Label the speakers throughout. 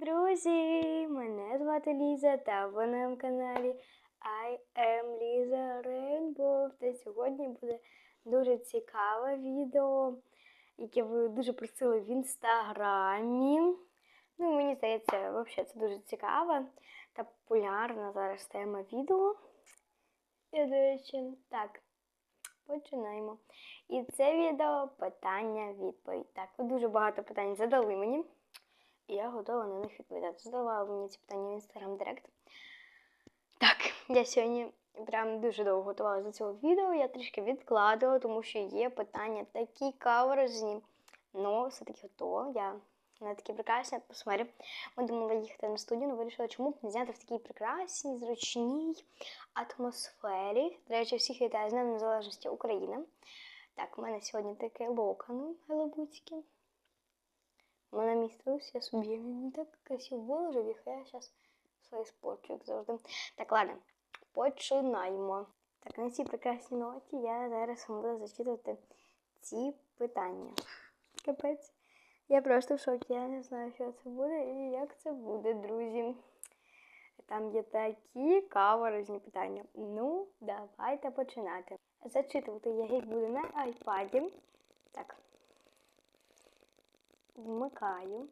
Speaker 1: друзі! Мене звати Ліза та ви на моєму каналі I am Lisa Rainbow. Та сьогодні буде дуже цікаве відео, яке ви дуже просили в інстаграмі. Ну, мені здається, взагалі це дуже цікава та популярна зараз тема відео. І, до речі, так, починаємо. І це відео питання-відповідь. Так, ви дуже багато питань задали мені. І я готова на них відповідати. Задавали мені ці питання в інстаграм Директ. Так, я сьогодні прям дуже довго готувалася до цього відео. Я трішки відкладувала, тому що є питання такі каверзні. Ну, все-таки готова. Я на такі прекрасні атмосфері. Ми думали їхати на студію, але вирішила, чому б не зняти в такій прекрасній, зручній атмосфері. До речі, всіх вітаю з Днем Незалежності України. Так, у мене сьогодні таке локону голубуцьке. Мене мій струс, я собі він так красиво виложив їх, я зараз все спорчу, як завжди. Так, ладно, починаємо. Так, на цій прекрасній ноті я зараз вам буду зачитувати ці питання. Капець. Я просто в шокі, я не знаю, що це буде і як це буде, друзі. Там є такі каверзні питання. Ну, давайте починати. Зачитувати я їх буду на айпаді. Так. Вмикаю.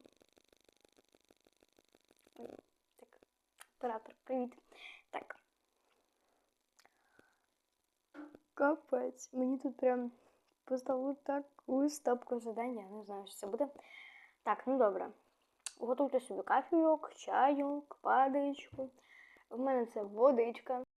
Speaker 1: Так, оператор, привіт. Так. Капець. Мені тут прям поставили таку стопку задання. Не знаю, що це буде. Так, ну добре. Готуйте собі кафійок, чайок, падичку. В мене це водичка.